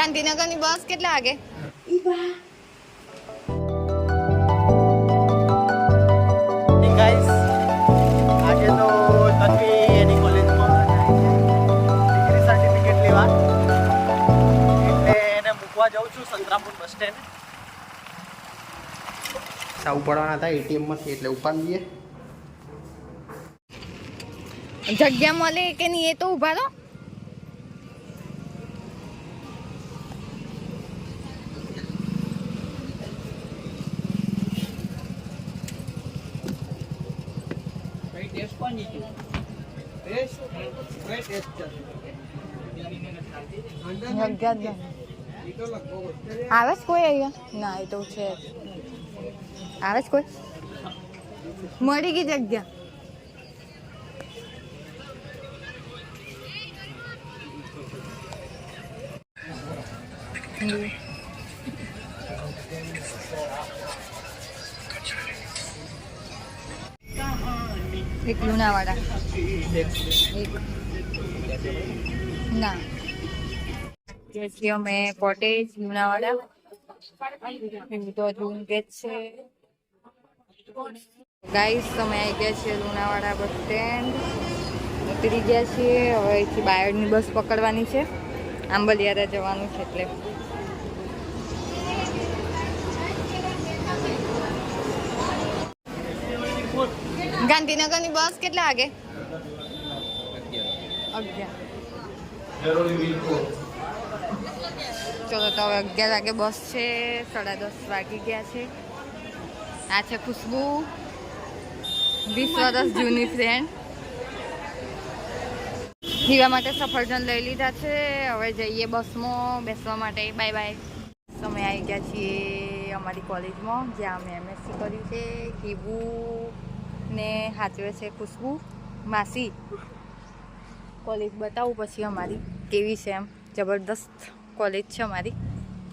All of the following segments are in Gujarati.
ગાંધીનગરની બસ કેટલા વાગે? ગાઈસ આજે તો તન્વી એની કોલેજમાં ડિગ્રી સર્ટિફિકેટ લેવા. એટલે એને મૂકવા જાઉં છું સંતરામપુર બસ સ્ટેન્ડ. સા ઉપાડવાના હતા એટીએમમાંથી એટલે ઉપાડી દઈએ. જગ્યા મળે કે નહીં એ તો ઊભા રહો. આવે છે કોઈ અહીંયા? ના એ તો છે. આવે છે કોઈ? મળી ગઈ જગ્યા. એક લુણાવાડા. એક. ના. અમે કોટેજ લુણાવાડા. તો જૂન ગેટ છે. ગાઈસ અમે આવી ગયા છીએ લુણાવાડા બસ સ્ટેન્ડ. ઉતરી ગયા છીએ. હવે અહીંથી બાયડની બસ પકડવાની છે. આંબલિયારા જવાનું છે એટલે. ગાંધીનગરની બસ કેટલા વાગે? અગિયાર. ચલો તો હવે અગિયાર વાગે બસ છે, સાડા દસ વાગી ગયા છે. આ છે ખુશ્બુ, વીસ વર્ષ જૂની ફ્રેન્ડ પીવા માટે સફરજન લઈ લીધા છે. હવે જઈએ બસમાં, બેસવા માટે. બાય બાય અમે આવી ગયા છીએ અમારી કોલેજમાં જ્યાં અમે એમએસસી કર્યું છે. કીબુ ને સાચવે છે ખુશ્બુ. માસી કોલેજ બતાવું પછી અમારી. કેવી છે એમ? જબરદસ્ત કોલેજ છે અમારી.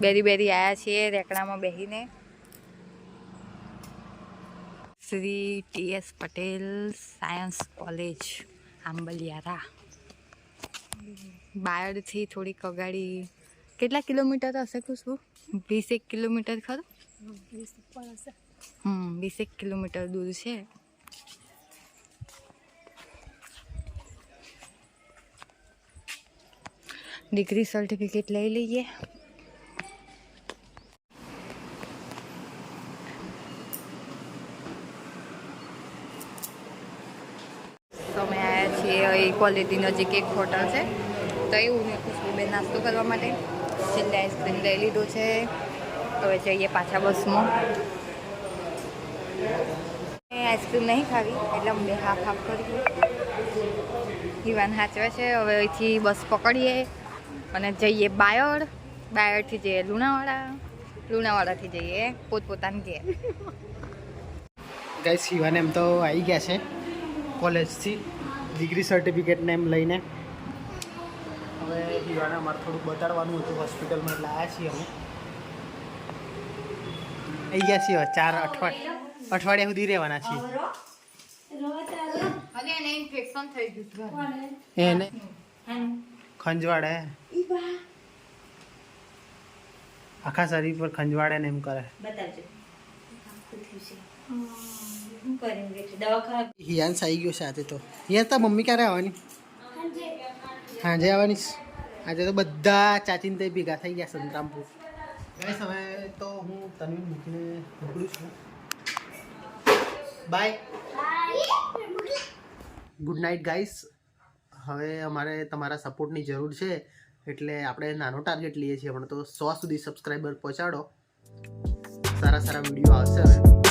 બેરી બેરી આવ્યા છીએ રેકડામાં બેસીને Shri T S Patel science college Ambliyara. બાયડથી થોડીક અગાડી. કેટલા કિલોમીટર હશે ખુશ્બુ? વીસેક કિલોમીટર ખરું? હમ વીસ કિલોમીટર દૂર છે. ડિગ્રી સર્ટિફિકેટ લઈ લઈએ. અમે આવ્યા છીએ અહીં ક્વોલિટી નજીક એક હોટલ છે. તો એવું ને ખુશ્બુબેન નાસ્તો કરવા માટે? છેલ્લે આઈસ્ક્રીમ લઈ લીધું છે. હવે જઈએ પાછા બસમાં. આઈસ્ક્રીમ નહીં ખાવી, એટલે અમે હાફ હાફ કરીએ ઈવાન સાચવે છે, હવે અહીંથી બસ પકડીએ અને જઈએ બાયડ. બાયડથી જઈએ લુણાવાડા. લુણાવાડાથી જઈએ પોતપોતાની ઘેર. ગઈ શિવાને એમ તો આવી ગયા છે કોલેજથી. ડિગ્રી સર્ટિફિકેટને એમ લઈને. હવે શિવાને અમારે થોડુંક બતાડવાનું હતું હોસ્પિટલમાં એટલે આવ્યા છીએ અમે. આવી ગયા છીએ ચાર, અઠવાડિયા. અઠવાડિયા સુધી રહેવાના છીએ. એને ખંજવાડે આખા શરીર પર ખંજવાડે ને એમ કરે. હિયાન્સ આવી ગયો સાથે તો. હિયાન્સ તાર મમ્મી ક્યારે આવવાની? સાંજે આવવાની આજે તો બધા ચાચીને તે ભેગા થઈ ગયા સંતરામપુર. હવે તો હું તનવીર મૂકીને નીકળું છું. બાય ગુડ નાઇટ ગાઈસ હવે અમારે તમારા સપોર્ટની જરૂર છે, એટલે આપણે નાનો ટાર્ગેટ લઈએ છીએ. હમણાં તો સો સુધી સબસ્ક્રાઈબર પહોંચાડો. સારા સારા વીડિયો આવશે હવે.